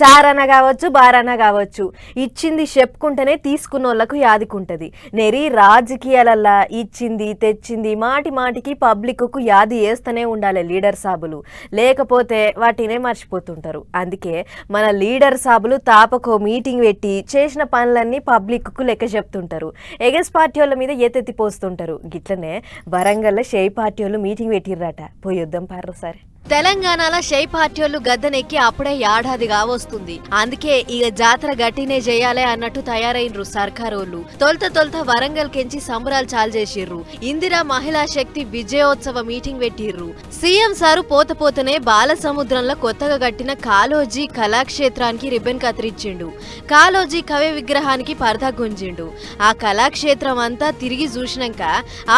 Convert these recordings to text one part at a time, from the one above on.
చారన కావచ్చు బారన కావచ్చు. ఇచ్చింది చెప్పుకుంటేనే తీసుకున్న వాళ్ళకు యాదికుంటది. నెరి రాజకీయాలల్లా ఇచ్చింది తెచ్చింది మాటి మాటికి పబ్లిక్కు యాది వేస్తూనే ఉండాలి లీడర్ సాబులు. లేకపోతే వాటినే మర్చిపోతుంటారు. అందుకే మన లీడర్ సాబులు తాపకో మీటింగ్ పెట్టి చేసిన పనులన్నీ పబ్లిక్కు లెక్క చెప్తుంటారు. ఎగస్ పార్టీ వాళ్ళ మీద ఎత్తెత్తి పోస్తుంటారు గిట్లనే వరంగల్లో షేయ్ పార్టీ వాళ్ళు మీటింగ్ పెట్టిర్రట. పోయొద్దాం పార్రు సరే. తెలంగాణలో షై పార్టీలు గద్దెనెక్కి అప్పుడే ఏడాదిగా వస్తుంది అందుకే ఇక జాతర గట్టినే చేయాలి అన్నట్టు తయారైనరు సర్కారోళ్ళు. తొలత తొలత వరంగల్ కెంచి సంబరాలు చాలు చేసిర్రు. ఇందిరా మహిళా శక్తి విజయోత్సవ మీటింగ్ పెట్టిర్రు. సీఎం సారు పోత పోతనే బాల సముద్రంలో కొత్తగా కట్టిన కాలోజీ కళాక్షేత్రానికి రిబ్బన్ కత్తిరించిండు కాలోజీ కవి విగ్రహానికి పరదా గుంజిండు. ఆ కళాక్షేత్రం అంతా తిరిగి చూసినాక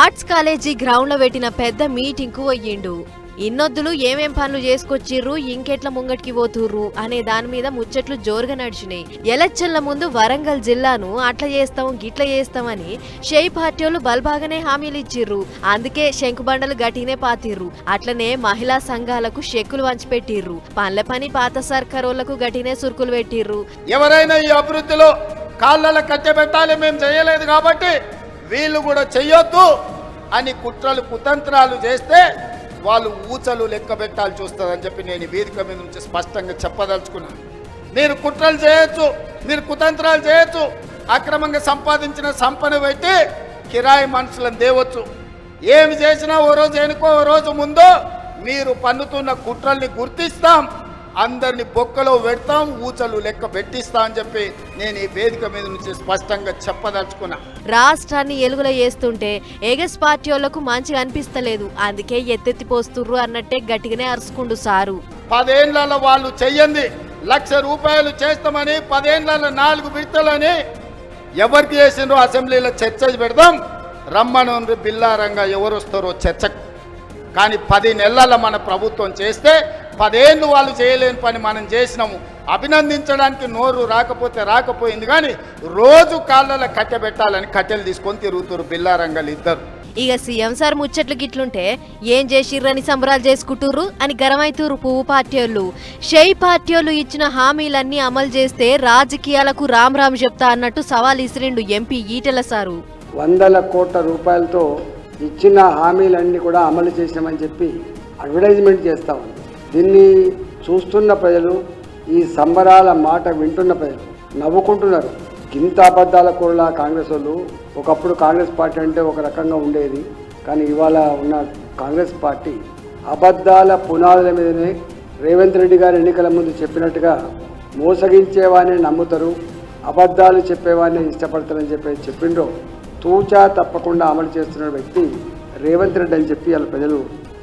ఆర్ట్స్ కాలేజీ గ్రౌండ్లో పెట్టిన పెద్ద మీటింగ్కు పోయిండు ఇన్నొద్దులు ఏమేం పనులు చేసుకొచ్చిర్రు ఇంకెట్ల ముంగటికి పోతుర్రు అనే దాని మీద ముచ్చట్లు జోరుగా నడిచినాయి. ఎలక్షన్ల ముందు వరంగల్ జిల్లాను అట్లా చేస్తాం గిట్ల చేస్తామని షై పార్టీలు బల్బాగానే హామీలు ఇచ్చిర్రు అందుకే శంకుబండలు గట్టినే పాతిర్రు. అట్లనే మహిళా సంఘాలకు షెక్కులు వంచిపెట్టిర్రు పనుల పని పాత సర్కారోళ్ళకు గట్టినే సురుకులు పెట్టిర్రు. ఎవరైనా ఈ అభివృద్ధిలో కాళ్ళలో కట్టబెట్టాలి మేము చేయలేదు కాబట్టి వీళ్ళు కూడా చెయ్యొద్దు అని కుట్రలు కుతంత్రాలు చేస్తే వాళ్ళు ఊచలు లెక్క పెట్టాలి చూస్తారని చెప్పి నేను వేదిక మీద నుంచి స్పష్టంగా చెప్పదలుచుకున్నాను. మీరు కుట్రలు చేయొచ్చు మీరు కుతంత్రాలు చేయొచ్చు అక్రమంగా సంపాదించిన సంపద పెట్టి కిరాయి మనుషులను దేవచ్చు ఏమి చేసినా ఓ రోజు వెనుకో ఓ రోజు ముందో మీరు పన్నుతున్న కుట్రల్ని గుర్తిస్తాం. అందరిని బొక్కలో పెడతాం ఊచలు లెక్క పెట్టిస్తా అని చెప్పి నేను ఈ వేదిక మీద నుంచి స్పష్టంగా చెప్పదలుచుకున్నా. రాష్ట్రాన్ని ఎలుగుల చేస్తుంటే ఎగస్ పార్టీ వాళ్ళకు మంచిగా అనిపిస్తలేదు. అందుకే ఎత్తెత్తి పోస్తుర్రు అన్నట్టే గట్టిగానే అరుచుకుండు సారు. పదేళ్ళలో వాళ్ళు చెయ్యండి లక్ష రూపాయలు చేస్తామని పదేళ్ళలో నాలుగు విడతలని ఎవరికి చేసిండ్రో అసెంబ్లీలో చర్చ పెడదాం. రమ్మను బిల్లారంగా ఎవరు వస్తారో చర్చకు కానీ పది నెలల మన ప్రభుత్వం చేస్తే పదేళ్ళు వాళ్ళు చేయలేని పని మనం చేసినాము. అభినందించడానికి నోరు రాకపోతే రాకపోయింది కానీ రోజు కాళ్ళలో కట్టెబెట్టాలని కట్టెలు తీసుకొని తిరుగుతారు బిల్లారంగలు ఇద్దరు. ఇక సీఎం సార్ ముచ్చట్లు గిట్లుంటే ఏం చేసిర్రని సంబరాలు చేసుకుంటుర్రు అని గరమైతురు పువ్వు పార్టీలు. షై పార్టీలు ఇచ్చిన హామీలన్నీ అమలు చేస్తే రాజకీయాలకు రామ్ రామ్ చెప్తా అన్నట్టు సవాల్ ఇసిరిండు ఎంపీ ఈటెల సారు. వందల కోట్ల రూపాయలతో ఇచ్చిన హామీలన్నీ కూడా అమలు చేసామని చెప్పి అడ్వర్టైజ్మెంట్ చేస్తూ ఉంది. దీన్ని చూస్తున్న ప్రజలు ఈ సంబరాల మాట వింటున్న ప్రజలు నవ్వుకుంటున్నారు. ఇంత అబద్ధాల కూరలా కాంగ్రెస్ వాళ్ళు ఒకప్పుడు కాంగ్రెస్ పార్టీ అంటే ఒక రకంగా ఉండేది కానీ ఇవాళ ఉన్న కాంగ్రెస్ పార్టీ అబద్ధాల పునాదుల మీదనే రేవంత్ రెడ్డి గారు ఎన్నికల ముందు చెప్పినట్టుగా మోసగించేవాడిని నమ్ముతారు అబద్ధాలు చెప్పేవాడిని ఇష్టపడతారని చెప్పి చెప్పిండ్రో. తూచా తప్పకుండా అమలు చేస్తున్న వ్యక్తి రేవంత్ రెడ్డి అని చెప్పి వాళ్ళ ప్రజలు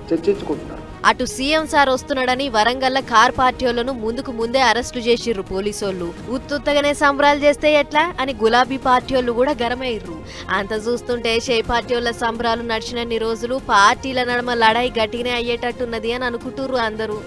చర్చించుకుంటున్నారు. అటు సీఎం సార్ వస్తున్నాడని వరంగల్ల కార్ పార్టీలను ముందుకు ముందే అరెస్టు చేసిర్రు పోలీసోళ్ళు. ఉత్తుత్తగానే సంబరాలు చేస్తే ఎట్లా? అని గులాబీ పార్టీలు కూడా గరమయ్యారు అంత చూస్తుంటే షే పార్టీల సంబరాలు నడిచినన్ని రోజులు పార్టీల నడమ లడాయి గట్టిగానే అయ్యేటట్టున్నది అని అనుకుంటుర్రు అందరూ.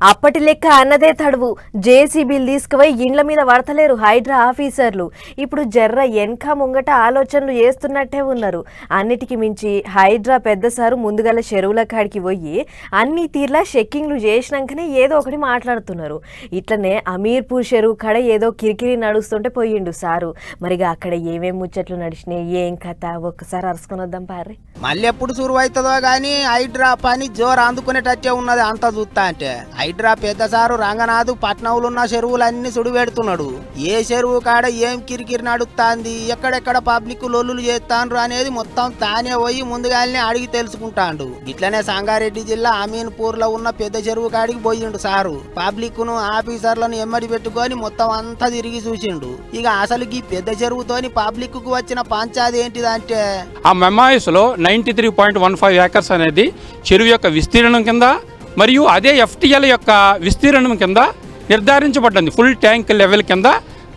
అప్పటి లెక్క అన్నదే తడువు. జేసీబీలు తీసుకుపోయి ఇండ్ల మీద పడతలేరు హైడ్రా ఆఫీసర్లు. ఇప్పుడు జర్ర వెనక ముంగట ఆలోచనలు చేస్తున్నట్టే ఉన్నారు. అన్నిటికి మించి హైడ్రా పెద్ద సారు ముందుగల చెరువుల కాడికి పోయి అన్ని తీర్లా చెక్కింగ్లు చేసినాకనే ఏదో ఒకటి మాట్లాడుతున్నారు. ఇట్లనే అమీర్పూర్ చెరువు కాడ ఏదో కిరికిరి నడుస్తుంటే పోయిండు సారు. మరిగా అక్కడ ఏమేం ముచ్చట్లు నడిచినాయి ఏం కథ? ఒక్కసారి అరుసుకొని వద్దాం పార్రి. మళ్ళీ ఎప్పుడు సురువు అవుతుందో కానీ హైడ్రా పని జోరు అందుకునేటట్టే ఉన్నది అంత చూస్తా అంటే. హైడ్రా పెద్ద సారు రంగనాథ్ పట్నంలో ఉన్న చెరువులన్నీ సుడిపెడుతున్నాడు. ఏ చెరువు కాడ ఏం కిరికిరి నడుస్తాంది ఎక్కడెక్కడ పబ్లిక్ లొల్లులు చేస్తాండ్రు అనేది మొత్తం తానే పోయి ముందుగానే అడిగి తెలుసుకుంటాండు. ఇట్లనే సంగారెడ్డి జిల్లా అమీన్పూర్లో ఉన్న పెద్ద చెరువు కాడికి పోయిండు సారు. పబ్లిక్ను ఆఫీసర్లను ఎమ్మడి పెట్టుకొని మొత్తం అంతా తిరిగి చూసిండు. ఇక అసలు ఈ పెద్ద చెరువుతోని పబ్లిక్కు వచ్చిన పంచాది ఏంటిదంటే? ఆ మెమాయిస్లో ninety three point one five acres అనేది చెరువు యొక్క విస్తీర్ణం కింద మరియు అదే ఎఫ్టిఎల్ యొక్క విస్తీర్ణం కింద నిర్ధారించబడ్డది. ఫుల్ ట్యాంక్ లెవెల్ కింద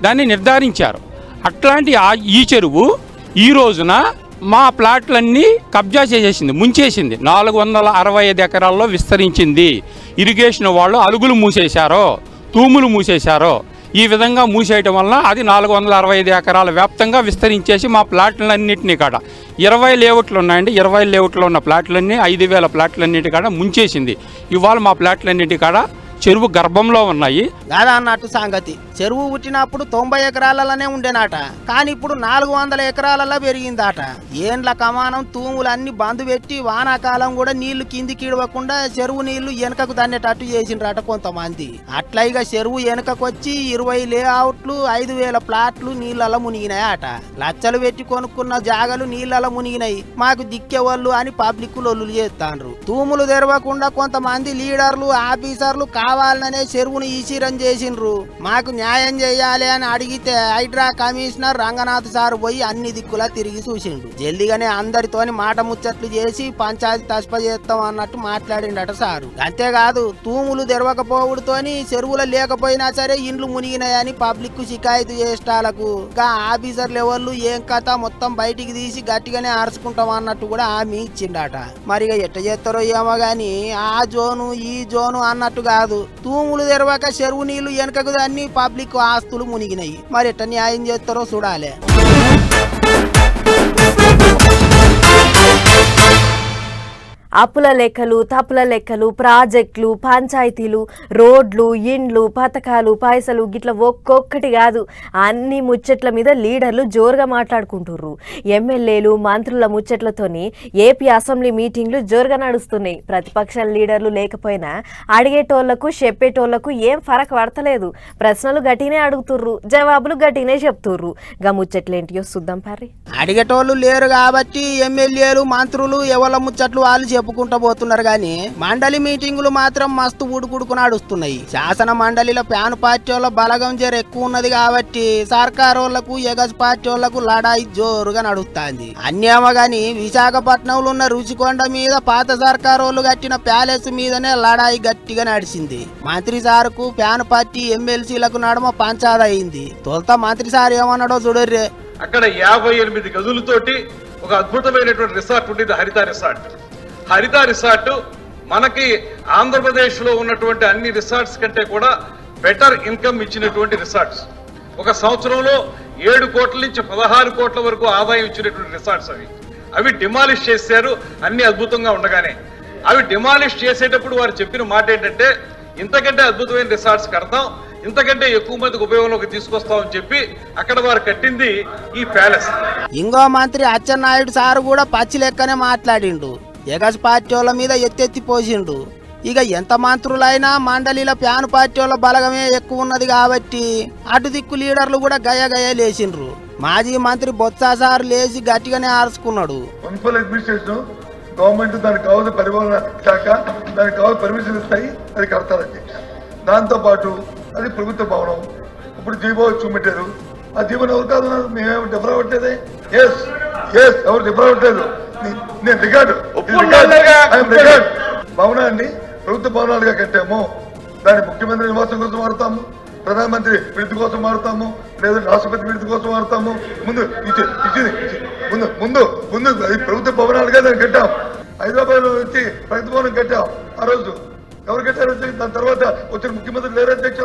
దాన్ని నిర్ధారించారు. అట్లాంటి ఈ చెరువు ఈ రోజున మా ప్లాట్లన్నీ కబ్జా చేసేసింది ముంచేసింది. నాలుగు వందల అరవై ఐదు ఎకరాల్లో విస్తరించింది. ఇరిగేషన్ వాళ్ళు అలుగులు మూసేశారో తూములు మూసేశారో ఈ విధంగా మూసేయటం వలన అది నాలుగు వందల అరవై ఐదు ఎకరాల వ్యాప్తంగా విస్తరించేసి మా ప్లాట్లన్నింటినీ కాడ ఇరవై లేఅవుట్లు ఉన్నాయండి. ఇరవై లేఅవుట్లో ఉన్న ప్లాట్లన్నీ ఐదు వేల ప్లాట్లన్నింటి కాడ ముంచేసింది. ఇవాళ మా ప్లాట్లన్నింటి కాడ చెరువు గర్భంలో ఉన్నాయి. అన్నట్టు సంగతి. చెరువు పుట్టినప్పుడు తొంభై ఎకరాలలోనే ఉండేనాట. కానీ ఇప్పుడు నాలుగు వందల ఎకరాలలో పెరిగిందాట. ఏండ్ల కమానం తూములన్నీ బంద్ పెట్టి వానాకాలం కూడా నీళ్ళు కిందికి ఇడవకుండా చెరువు నీళ్ళు వెనకకు దన్నేటట్టు చేసిండ్రట కొంతమంది. అట్లా ఇక చెరువు వెనకకొచ్చి ఇరవై లేఅవుట్లు ఐదు వేల ప్లాట్లు నీళ్ళలో మునిగినాయట. లచ్చలు పెట్టి కొనుక్కున్న జాగలు నీళ్ళలో మునిగినాయి. మాకు దిక్కేవాళ్ళు అని పబ్లిక్ లొల్లు చేస్తాండ్రు. తూములు తెరవకుండా కొంతమంది లీడర్లు ఆఫీసర్లు కావాలనే చెరువును ఈసీరం చేసిండ్రు. మాకు న్యాయం చేయాలి అని అడిగితే హైడ్రా కమిషనర్ రంగనాథ్ సార్ పోయి అన్ని దిక్కులా తిరిగి చూసిండు. జల్దిగానే అందరితోని మాట ముచ్చట్లు చేసి పంచాయతీ తస్ప చేస్తాం అన్నట్టు మాట్లాడిండట సారు. అంతేకాదు తూములు తెరవకపోవుడుతోని చెరువులు లేకపోయినా సరే ఇండ్లు మునిగినాయని పబ్లిక్ షికాయతు చేష్టాలకు. గా ఆఫీసర్ లెవెల్లు ఏం కథ మొత్తం బయటికి తీసి గట్టిగానే ఆర్చుకుంటాం అన్నట్టు కూడా హామీ ఇచ్చిండట. మరి ఎట్ట చేస్తారో ఏమో గాని ఆ జోను ఈ జోను అన్నట్టు కాదు. తూములు తెరవాక చెరువు నీళ్ళు వెనకకు అన్ని పబ్లిక్ ఆస్తులు మునిగినాయి. మరి ఎట్ట న్యాయం చేస్తారో చూడాలి. అప్పుల లెక్కలు తప్పుల లెక్కలు ప్రాజెక్టులు పంచాయతీలు రోడ్లు ఇండ్లు పథకాలు పైసలు గిట్ల ఒక్కొక్కటి కాదు. అన్ని ముచ్చట్ల మీద లీడర్లు జోరుగా మాట్లాడుకుంటుర్రు. ఎమ్మెల్యేలు మంత్రుల ముచ్చట్లతోని ఏపీ అసెంబ్లీ మీటింగ్లు జోరుగా నడుస్తున్నాయి. ప్రతిపక్ష లీడర్లు లేకపోయినా అడిగేటోళ్ళకు చెప్పేటోళ్ళకు ఏం ఫరక్ పడతలేదు. ప్రశ్నలు గట్టినే అడుగుతుర్రు జవాబులు గట్టినే చెప్తుర్రు. గా ముచ్చట్లేంటియో చూద్దాం పారి అడిగేటోళ్ళు లేరు కాబట్టి ఎమ్మెల్యేలు మంత్రులు ఎవల ముచ్చట్లు వాళ్ళు చెప్పుకుంటూ పోతున్నారు కానీ మండలి మీటింగులు మాత్రం మస్తు ఉడుకుడుకు నడుస్తున్నాయి శాసన మండలిలో ప్యాన్ పార్టీ వాళ్ళ బలగం జర ఎక్కువ ఉన్నది కాబట్టి సర్కార్ వాళ్ళకు ఎగస్ పార్టీ వాళ్ళకు లడాయి జోరుగా నడుస్తుంది. అన్యామ గాని విశాఖపట్నంలో ఉన్న రుచికొండ మీద పాత సర్కార్ వాళ్ళు కట్టిన ప్యాలెస్ మీదనే లడాయి గట్టిగా నడిచింది. మంత్రి సార్కు ప్యాన్ పార్టీ ఎమ్మెల్సీలకు నడమ పంచాద తొలత మంత్రి సార్ ఏమన్నాడో చూడర్రే. అక్కడ యాభై ఎనిమిది గదులతోటి ఒక అద్భుతమైనటువంటి రిసార్ట్ ఉండేది హరిత రిసార్ట్. హరిత రిసార్ట్ మనకి ఆంధ్రప్రదేశ్లో ఉన్నటువంటి అన్ని రిసార్ట్స్ కంటే కూడా బెటర్ ఇన్కమ్ ఇచ్చినటువంటి రిసార్ట్స్. ఒక సంవత్సరంలో ఏడు కోట్ల నుంచి పదహారు కోట్ల వరకు ఆదాయం ఇచ్చినటువంటి రిసార్ట్స్ అవి. అవి డిమాలిష్ చేశారు అన్ని అద్భుతంగా ఉండగానే. అవి డిమాలిష్ చేసేటప్పుడు వారు చెప్పిన మాట ఏంటంటే ఇంతకంటే అద్భుతమైన రిసార్ట్స్ కడతాం ఇంతకంటే ఎక్కువ మందికి ఉపయోగంలోకి తీసుకొస్తామని చెప్పి అక్కడ వారు కట్టింది ఈ ప్యాలెస్. ఇంకో మంత్రి అచ్చెన్నాయుడు సారు కూడా పచ్చి లెక్కనే మాట్లాడిండు. ఎగస్ పార్టీ వాళ్ళ మీద ఎత్తెత్తి పోసిండు. ఇక ఎంత మంత్రులైనా మండలిలో ప్యాన్ పార్టీ వాళ్ళ బలగమే ఎక్కువ ఉన్నది కాబట్టి అటు దిక్కు లీడర్లు కూడా గయ గయ లేచిండ్రు. మాజీ మంత్రి బొత్స సార్ లేచి గట్టిగానే ఆర్చుకున్నాడు. మున్సిపల్ అడ్మినిస్ట్రేషన్ గవర్నమెంట్ దానికి కావాల్సిన పరిపాలన శాఖ దానికి కావాల్సిన పర్మిషన్ ఇస్తాయి అది కడతారండి దాంతో పాటు అది ప్రభుత్వ భవనం. ఇప్పుడు జీవో చూపెట్టారు. ఆ జీవోని ఎవరు కాదు మేమేమి డిఫర్ అవ్వట్లేదే? ఎస్ ఎస్ ఎవరు డిఫర్ అవ్వట్లేదు? నేను దిగాడు రికార్డు. భవనాన్ని ప్రభుత్వ భవనాలుగా కట్టాము. దాన్ని ముఖ్యమంత్రి నివాసం కోసం వాడతాము ప్రధానమంత్రి విడుదల కోసం వాడతాము లేదా రాష్ట్రపతి విడుదల కోసం వాడతాము ముందు ఇచ్చింది ముందు ముందు ముందు ప్రభుత్వ భవనాలుగా దాన్ని కట్టాం. హైదరాబాద్లో వచ్చి ప్రగతి భవనం కట్టాం. ఆ రోజు ఎవరు కట్టారు దాని తర్వాత వచ్చిన ముఖ్యమంత్రి లేరు అధ్యక్ష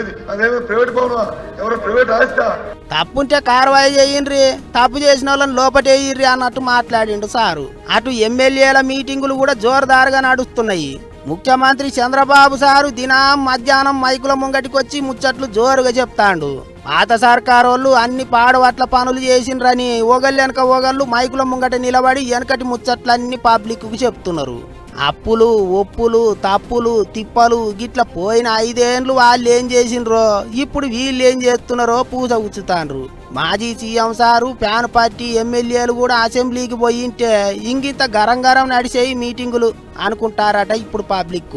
ఏది? అదేమో ప్రైవేట్ భవనం ఎవరో ప్రైవేట్ ఆస్తా తప్పుంటే కార్వాయి చేయండి తప్పు చేసిన వాళ్ళని లోపటేయ్యి అన్నట్టు మాట్లాడిండు సారు. అటు ఎమ్మెల్యేల మీటింగులు కూడా జోరుదారుగా నడుస్తున్నాయి. ముఖ్యమంత్రి చంద్రబాబు సారు దినం మధ్యాహ్నం మైకుల ముంగటికొచ్చి ముచ్చట్లు జోరుగా చెప్తాండు. పాత సర్కారోళ్ళు అన్ని పాడవట్ల పనులు చేసిండ్రని ఓగళ్ళు వెనక ఓగళ్ళు మైకుల ముంగట నిలబడి వెనకటి ముచ్చట్లన్నీ పబ్లిక్కు చెప్తున్నారు. అప్పులు ఒప్పులు తప్పులు తిప్పలు గిట్ల పోయిన ఐదేండ్లు వాళ్ళు ఏం చేసిండ్రో ఇప్పుడు వీళ్ళు ఏం చేస్తున్నారో పూజ ఉచ్చుతాండ్రు. మాజీ సీఎం సారు ప్యాన్ పార్టీ ఎమ్మెల్యేలు కూడా అసెంబ్లీకి పోయింటే ఇంగింత గరం గరం నడిచేయి మీటింగులు అనుకుంటారట ఇప్పుడు పబ్లిక్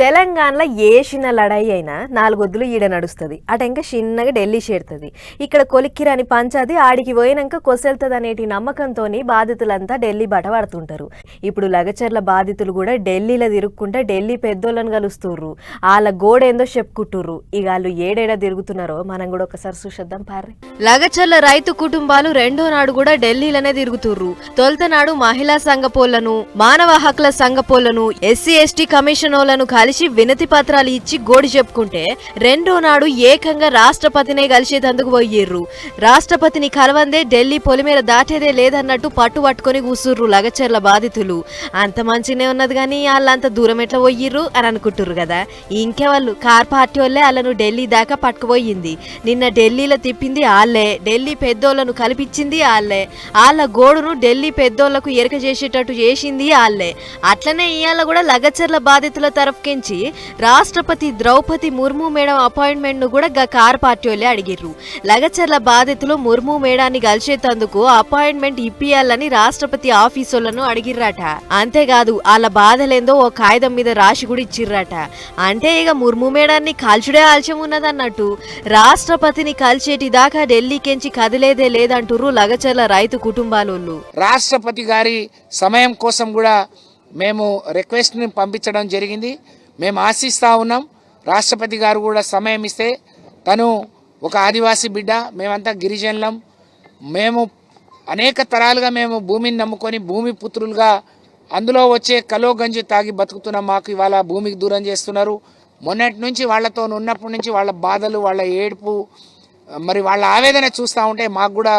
తెలంగాణలో ఏ చిన్న లడాయి అయినా నాలుగొద్దులు ఈడ నడుస్తుంది. అట ఇంకా చిన్నగా ఢిల్లీ చేరుతుంది. ఇక్కడ కొలిక్కిరాని పంచాది ఆడికి పోయినాక కొసెళ్తుంది అనేటి నమ్మకంతోని బాధితులంతా ఢిల్లీ బట పడుతుంటారు. ఇప్పుడు లగచర్ల బాధితులు కూడా ఢిల్లీలో తిరుక్కుంటే ఢిల్లీ పెద్దోళ్ళని కలుస్తుర్రు. వాళ్ళ గోడేందో చెప్పుకుంటుర్రు. ఇక వాళ్ళు ఏడేడ తిరుగుతున్నారో మనం కూడా ఒకసారి చూసేద్దాం పార్రి. లగచర్ల రైతు కుటుంబాలు రెండో నాడు కూడా ఢిల్లీలోనే తిరుగుతుర్రు. తొలత నాడు మహిళా సంఘపోలను మానవ హక్కుల సంఘపోళ్ళను ఎస్సీ ఎస్టీ కమిషనోళ్ళను కలిసి వినతి పత్రాలు ఇచ్చి గోడి చెప్పుకుంటే రెండో నాడు ఏకంగా రాష్ట్రపతినే కలిసేటందుకు పోయిర్రు. రాష్ట్రపతిని కలవందే ఢిల్లీ పొలిమేర దాటేదే లేదన్నట్టు పట్టు పట్టుకొని కూసుర్రు లగచర్ల బాధితులు. అంత మంచినే ఉన్నది కానీ వాళ్ళంత దూరం ఎట్లా పోయిర్రు అని అనుకుంటుర్రు కదా. ఇంకే వాళ్ళు కార్ పార్టీ వాళ్ళే వాళ్ళను ఢిల్లీ దాకా పట్టుకుపోయింది. నిన్న ఢిల్లీలో తిప్పింది వాళ్ళే ఢిల్లీ పెద్దోళ్ళను కల్పించింది వాళ్ళే వాళ్ళ గోడును ఢిల్లీ పెద్దోళ్ళకు ఎరక చేసేటట్టు చేసింది వాళ్ళే అట్లనే ఇవాళ కూడా లగచర్ల బాధితుల తరఫుకించి రాష్ట్రపతి ద్రౌపది ముర్ము మేడం అపాయింట్మెంట్ను కూడా గా కార్ పార్టీ వాళ్ళే అడిగిర్రు. లగచర్ల బాధితులు ముర్ము మేడాన్ని కలిసేటందుకు అపాయింట్మెంట్ ఇప్పియాలని రాష్ట్రపతి ఆఫీసులను అడిగిర్రట. అంతేకాదు వాళ్ళ బాధలేందో ఓ కాగితం మీద రాసి కూడా ఇచ్చిర్రట. అంటే ఇక ముర్ము మేడాన్ని కాల్చుడే ఆలస్యం ఉన్నదన్నట్టు. రాష్ట్రపతిని కలిసేటి దాకా ఢిల్లీకెంచి కదిలేదే లేదంటుర్రు లగచర్ల రైతు కుటుంబాలోళ్ళు. రాష్ట్రపతి గారి సమయం కోసం కూడా మేము రిక్వెస్ట్ని పంపించడం జరిగింది. మేము ఆశిస్తూ ఉన్నాం. రాష్ట్రపతి గారు కూడా సమయం ఇస్తే తను ఒక ఆదివాసీ బిడ్డ మేమంతా గిరిజనులం. మేము అనేక తరాలుగా మేము భూమిని నమ్ముకొని భూమి పుత్రులుగా అందులో వచ్చే కలో గంజి తాగి బతుకుతున్న మాకు ఇవాళ భూమికి దూరం చేస్తున్నారు. మొన్నటి నుంచి వాళ్ళతో ఉన్నప్పటి నుంచి వాళ్ళ బాధలు వాళ్ళ ఏడుపు మరి వాళ్ళ ఆవేదన చూస్తూ ఉంటే మాకు కూడా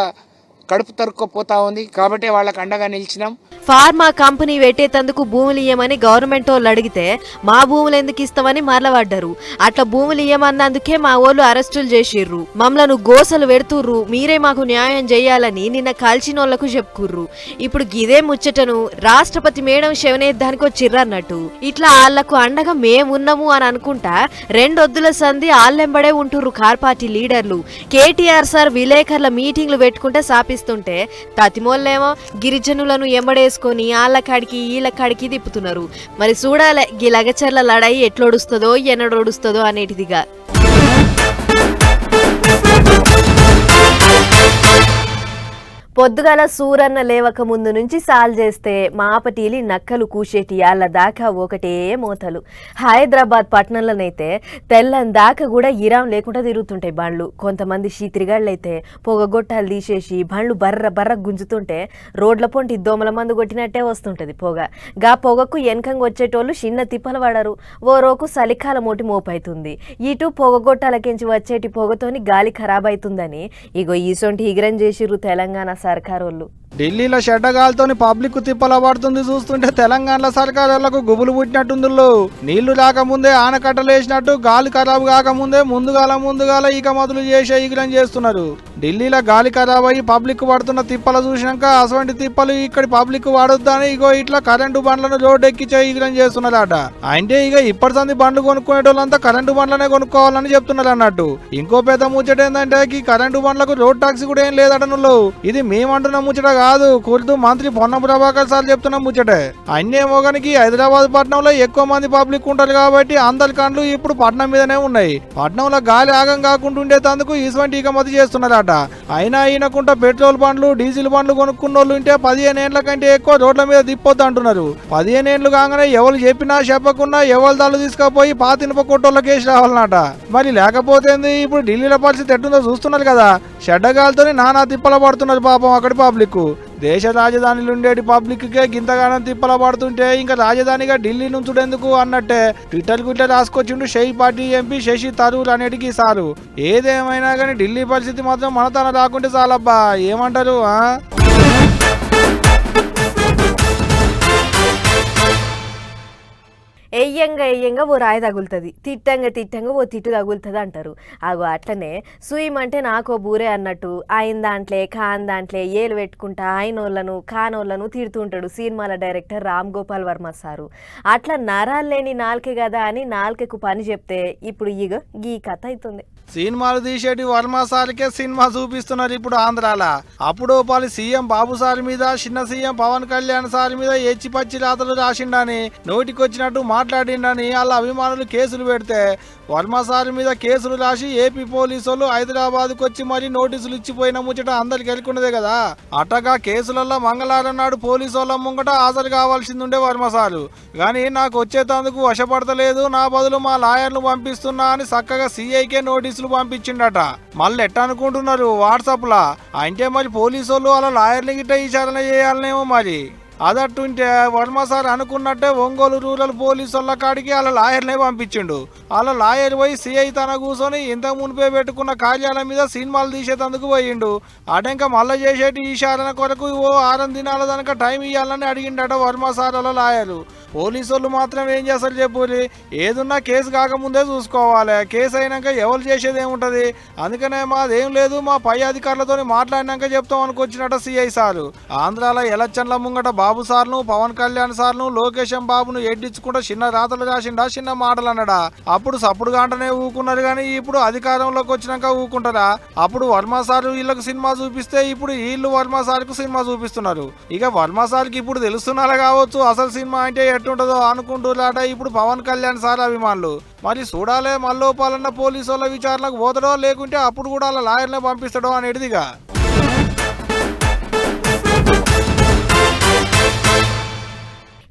కడుపు తరుక్కుపోతా ఉంది. కాబట్టి వాళ్ళకి అండగా నిలిచినాం. ఫార్మా కంపెనీ పెట్టేటందుకు భూములు ఇయ్యమని గవర్నమెంట్ వాళ్ళు అడిగితే మా భూములు ఎందుకు ఇస్తామని మరలబడ్డారు. అట్లా భూములు ఇయ్యమన్నందుకే మా వాళ్ళు అరెస్టులు చేసిర్రు. మమ్మలను గోసలు పెడుతుర్రు. మీరే మాకు న్యాయం చేయాలని నిన్న కాల్చినోళ్ళకు చెప్పుకుర్రు. ఇప్పుడు గిదే ముచ్చటను రాష్ట్రపతి మేడం శవనేద్దానికి వచ్చిర్రు అన్నట్టు ఇట్లా వాళ్ళకు అండగా మేమున్నాము అని అనుకుంటా రెండొద్దుల సంధి ఆళ్ళెంబడే ఉంటుర్రు కార్ పార్టీ లీడర్లు. కేటీఆర్ సార్ విలేకరుల మీటింగ్లు పెట్టుకుంటే సాపిస్తుంటే తతిమోళ్ళేమో గిరిజనులను ఎంబడేసుకొని ఆళ్ళ కాడికి ఈళ్ళ కాడికి తిప్పుతున్నారు. మరి చూడాలి గీ లగచర్ల లడాయి ఎట్లొడుస్తుందో ఎన్నడొడుస్తుందో అనేటిదిగా. పొద్దుగాల సూరన్న లేవక ముందు నుంచి సాల్ చేస్తే మాపటీలి నక్కలు కూసేటి యాళ్ళ దాకా ఒకటే మోతలు. హైదరాబాద్ పట్టణంలోనైతే తెల్లని దాకా కూడా ఇరాం లేకుండా తిరుగుతుంటాయి బండ్లు. కొంతమంది అయితే పొగగొట్టాలు తీసేసి బండ్లు బర్ర బర్ర గుంజుతుంటే రోడ్ల పొంటి దోమల మందు కొట్టినట్టే వస్తుంటది పొగ. గా పొగకు వెనకంగా వచ్చేటోళ్ళు చిన్న తిప్పలు పడరు ఓ రోకు చలికాల మోటి మోపైతుంది. ఇటు పొగగొట్టాలకించి వచ్చేటి పొగతోని గాలి ఖరాబ్ అవుతుందని ఇగో ఈసొంటి ఇగరం చేసిర్రు తెలంగాణ సర్కారోళ్ళు. ఢిల్లీలో షెడ్డగాలతోని పబ్లిక్ తిప్పలబడుతుంది చూస్తుంటే తెలంగాణలో సర్కారులకు గుబులు పుట్టినట్టుందిలో నీళ్ళు రాకముందే ఆనకట్టలు వేసినట్టు గాలి ఖరాబ్ కాకముందే ముందుగాల ముందుగాల ఇక మొదలు చేసే ఈగలం చేస్తున్నారు. ఢిల్లీలో గాలి ఖరాబ్ అయ్యి పబ్లిక్ పడుతున్న తిప్పలు చూసినాక అటువంటి తిప్పలు ఇక్కడి పబ్లిక్ వాడొద్దని ఇగో ఇట్లా కరెంటు బండ్లను రోడ్డు ఎక్కించే ఈగలం చేస్తున్నారట. అంటే ఇక ఇప్పటి సంది బండ్లు కొనుక్కునేటోళ్ళంతా కరెంటు బండ్లనే కొనుక్కోవాలని చెప్తున్నారు అన్నట్టు. ఇంకో పెద్ద ముచ్చట ఏంటంటే ఈ కరెంటు బండ్లకు రోడ్ టాక్సీ కూడా ఏం లేదట నువ్వు ఇది మేమంటున్న ముచ్చట కాదు కుర్దు మంత్రి పొన్న ప్రభాకర్ సార్ చెప్తున్న ముచ్చటే. అన్నే మోగానికి హైదరాబాద్ పట్టణంలో ఎక్కువ మంది పబ్లిక్ ఉంటారు కాబట్టి అందరి కండ్లు ఇప్పుడు పట్నం మీదనే ఉన్నాయి. పట్నంలో గాలి ఆగం కాకుండా ఉండేటందుకు ఇటువంటి ఇకమతి చేస్తున్నారట. అయినా ఈయనకుంట పెట్రోల్ బండ్లు డీజిల్ బండ్లు కొనుక్కున్న వాళ్ళు ఉంటే పదిహేను ఏళ్ళ కంటే ఎక్కువ రోడ్ల మీద దిప్పొద్దు అంటున్నారు. పదిహేను ఏళ్ళు కాగానే ఎవరు చెప్పినా చెప్పకుండా ఎవరి దాళ్ళు తీసుకుపోయి పాతినప కొట్టోళ్ళకి కేసు రావాలన్నట మరి లేకపోతే ఇప్పుడు ఢిల్లీలో పరిస్థితి ఎట్టుందో చూస్తున్నారు కదా. చెడ్డగాలతోని నానా తిప్పల పడుతున్నారు పాపం అక్కడి పబ్లిక్ దేశ రాజధానిలో ఉండేటి పబ్లిక్కే గింతగానం తిప్పల పడుతుంటే ఇంకా రాజధానిగా ఢిల్లీ నుంచుడెందుకు అన్నట్టే ట్విట్టర్ ఇట్లా రాసుకొచ్చిండు షేయి పార్టీ ఎంపీ శశి తరూర్ అనేటికి సారు. ఏదేమైనా కానీ ఢిల్లీ పరిస్థితి మాత్రం మన తన రాకుంటే చాలబ్బా. ఏమంటారు ఎయ్యంగా ఎయ్యంగా ఓ రాయి తగులుతుంది. తిట్టంగా తిట్టంగా ఓ తిట్టు తగులుతుంది అంటారు. అగో అట్లనే సుయమంటే నాకో బూరే అన్నట్టు ఆయన దాంట్లే కాన్ దాంట్లే ఏలు పెట్టుకుంటా ఆయనోళ్ళను కానోళ్ళను తిడుతుంటాడు సినిమాల డైరెక్టర్ రామ్ గోపాల్ వర్మ సారు. అట్లా నరాలు లేని నాలుకే కదా అని నాలుకకు పని చెప్తే ఇప్పుడు ఇగ గీ కథ అవుతుంది సినిమాలు తీసేటి వర్మ సార్కే సినిమా చూపిస్తున్నారు ఇప్పుడు ఆంధ్రాల. అప్పుడు పలు సీఎం బాబు సార్ మీద చిన్న సీఎం పవన్ కళ్యాణ్ సార్ మీద ఎచ్చి పచ్చి రాతలు రాసిండని నోటికొచ్చినట్టు మాట్లాడిండని వాళ్ళ అభిమానులు కేసులు పెడితే వర్మ సార్ మీద కేసులు రాసి ఏపీ పోలీసు వాళ్ళు హైదరాబాద్కు వచ్చి మరి నోటీసులు ఇచ్చిపోయిన ముచ్చట అందరికి వెళ్ళుకున్నదే కదా. అట్టగా కేసులలో మంగళవారం నాడు పోలీసు వాళ్ళ ముంగట హాజరు కావాల్సింది ఉండే వర్మ సారు కానీ నాకు వచ్చేటందుకు వశపడతలేదు నా బదులు మా లాయర్లు పంపిస్తున్నా అని చక్కగా సీఐకే నోటీసు నోటీసులు పంపించిండట. మళ్ళీ ఎట్ట అనుకుంటున్నారు వాట్సాప్ లా అంటే మరి పోలీసు వాళ్ళు వాళ్ళ లాయర్ని గిట్ట విచారణ చేయాలనేమో మరి. అదట్టుంటే వర్మ సార్ అనుకున్నట్టే ఒంగోలు రూరల్ పోలీసు వాళ్ళ కాడికి అలా లాయర్నే పంపించిండు. వాళ్ళ లాయర్ పోయి సిఐ తన కూర్చొని ఇంత మునిపే పెట్టుకున్న కార్యాలయం మీద సినిమాలు తీసేటందుకు పోయిండు. అటంక మళ్ళీ చేసేటి ఈ కొరకు ఓ ఆరం దినాల కనుక టైం ఇవ్వాలని అడిగిండట వర్మ సార్ అలా లాయరు. పోలీసు వాళ్ళు మాత్రం ఏం చేస్తారు చెప్పురి ఏదున్నా కేసు కాకముందే చూసుకోవాలి. కేసు అయినాక ఎవరు చేసేది ఏముంటుంది? అందుకనే మాదేం లేదు మా పై అధికారులతో మాట్లాడినాక చెప్తాం అనుకొచ్చినట్ట సిఐ సారు. ఆంధ్రాలో ఎలక్షన్ల ముంగట బాబు సార్ను పవన్ కళ్యాణ్ సార్ను లోకేశం బాబును ఎడ్డించుకుంటా చిన్న రాతలు రాసిండా చిన్న మాటలు అన్నడా అప్పుడు సప్పుడు గంటనే ఊకున్నారు కానీ ఇప్పుడు అధికారంలోకి వచ్చినాక ఊకుంటారా? అప్పుడు వర్మ సార్ వీళ్ళకి సినిమా చూపిస్తే ఇప్పుడు వీళ్ళు వర్మ సార్కు సినిమా చూపిస్తున్నారు. ఇక వర్మ సార్కి ఇప్పుడు తెలుస్తున్నారా కావచ్చు? అసలు సినిమా అంటే ఎట్టుంటుందో అనుకుంటున్నారట ఇప్పుడు పవన్ కళ్యాణ్ సార్ అభిమానులు. మరి చూడాలే మల్లోపాలన్న పోలీసు వాళ్ళ విచారణకు పోతాడో లేకుంటే అప్పుడు కూడా అలా లాయర్నే పంపిస్తాడో అనేటిదిగా.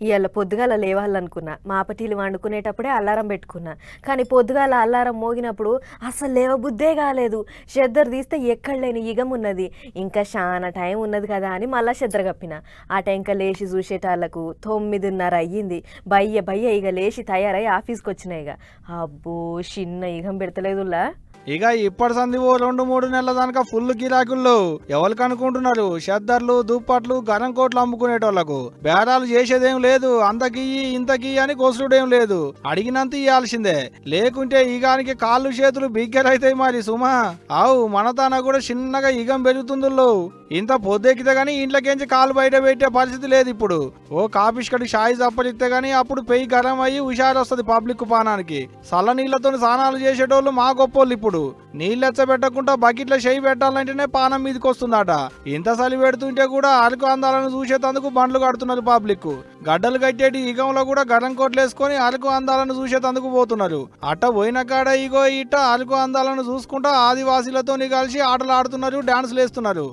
ఇవాళ పొద్దుగాల లేవాలనుకున్నా. మాపటీలు వండుకునేటప్పుడే అల్లారం పెట్టుకున్నా. కానీ పొద్దుగాల అల్లారం మోగినప్పుడు అసలు లేవబుద్దే కాలేదు. చెద్దరు తీస్తే ఎక్కడ లేని ఇగం ఉన్నది. ఇంకా చాలా టైం ఉన్నది కదా అని మళ్ళా చెద్దరు కప్పిన. ఆ టైంక లేచి చూసేటాళ్ళకు తొమ్మిదిన్నర అయ్యింది. భయ్య భయ్య ఇక లేచి తయారై ఆఫీస్కి వచ్చినాయి ఇక అబ్బో చిన్న ఇగం పెడతలేదులా ఇక ఇప్పటి సంది ఓ రెండు మూడు నెలల దానిక ఫుల్ గిరాకుల్లో. ఎవరికి అనుకుంటున్నారు? షద్దర్లు దుప్పట్లు గరం కోట్లు అమ్ముకునేటోళ్ళకు. బేరాలు చేసేదేం లేదు. అంతకి ఇంతకి అని కోసుడేం లేదు. అడిగినంత ఇవ్వాల్సిందే లేకుంటే ఈగానికి కాళ్ళు చేతులు బిగ్గరైతాయి మరి సుమా. ఆవు మనతాన కూడా చిన్నగా ఇగం పెరుగుతుందిలో ఇంత పొద్దెక్కితే గానీ ఇంట్లోకించి కాలు బయట పెట్టే పరిస్థితి లేదు ఇప్పుడు. ఓ కాపిష్కడి షాయి తప్పలిస్తే గానీ అప్పుడు పెయి గరం అయ్యి హుషారు వస్తుంది పబ్లిక్ పానానికి. చల్ల నీళ్ళతో స్నానాలు చేసేటోళ్ళు మా గొప్పోళ్ళు ఇప్పుడు. నీళ్ళు పెట్టకుండా బకెట్లో చేయి పెట్టాలంటేనే పానం మీదకి వస్తుందట ఇంత చలి పెడుతుంటే కూడా అరకు అందాలను చూసేటందుకు బండ్లు కడుతున్నారు పబ్లిక్ గడ్డలు కట్టేటి ఈగంలో కూడా గరం కోట్లేసుకొని అరకు అందాలను చూసేటందుకు పోతున్నారు. అట్ట పోయిన కాడ ఇగో ఇట్ట అరకు అందాలను చూసుకుంటా ఆదివాసీలతో కలిసి ఆటలు ఆడుతున్నారు డాన్సులు వేస్తున్నారు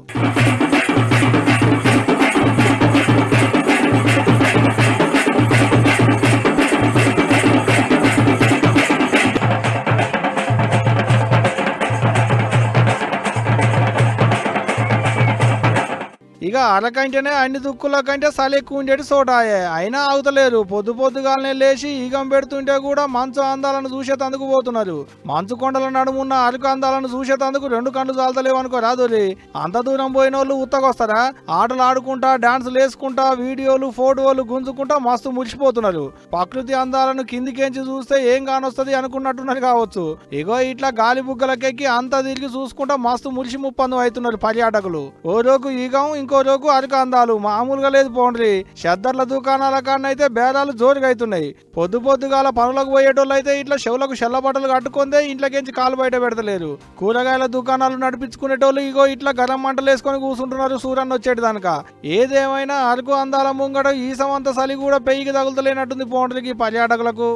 అరకంటేనే అన్ని దుక్కుల కంటే చలి ఎక్కువ ఉండేది సోటాయే. అయినా ఆగుతలేరు. పొద్దు పొద్దుగాలనే లేచి ఈగం పెడుతుంటే కూడా మంచు అందాలను చూసేతందుకు పోతున్నారు. మంచు కొండల నడుమున్న అరకు అందాలను చూసేతందుకు రెండు కళ్ళు చాలతలేవు అనుకో రాదురి అంత దూరం పోయిన వాళ్ళు ఉత్తకొస్తారా? ఆటలు ఆడుకుంటా డాన్సులు వేసుకుంటా వీడియోలు ఫోటోలు గుంజుకుంటా మస్తు మురిసిపోతున్నారు. ప్రకృతి అందాలను కిందికేంచి చూస్తే ఏం కానొస్తుంది అనుకున్నట్టున్నారు కావచ్చు. ఇగో ఇట్లా గాలి బుగ్గలకెక్కి అంతా తిరిగి చూసుకుంటా మస్తు మురిసి ముప్పందు అవుతున్నారు పర్యాటకులు. ఓ రోజు ఈగం ఇంకో రోజు అరకు అందాలు మామూలుగా లేదు పోండ్రి. షద్దర్ల దుకాణాల కాడనైతే బేరాలు జోరుగా అవుతున్నాయి పొద్దు పొద్దుగాల పనులకు పోయేటోళ్ళు అయితే ఇట్లా చెవులకు చెల్ల బట్టలు కట్టుకుందే ఇంట్లోకించి కాలు బయట పెడతలేరు. కూరగాయల దుకాణాలు నడిపించుకునేటోళ్ళు ఇగో ఇట్లా గరం మంటలు వేసుకొని కూర్చుంటున్నారు సూర్యన్న వచ్చేటి దానక ఏదేమైనా అరకు అందాల ముంగడ ఈ సమంత చలి కూడా పెయ్యికి తగులుతలేనట్టుంది పోండ్రికి పర్యాటకులకు.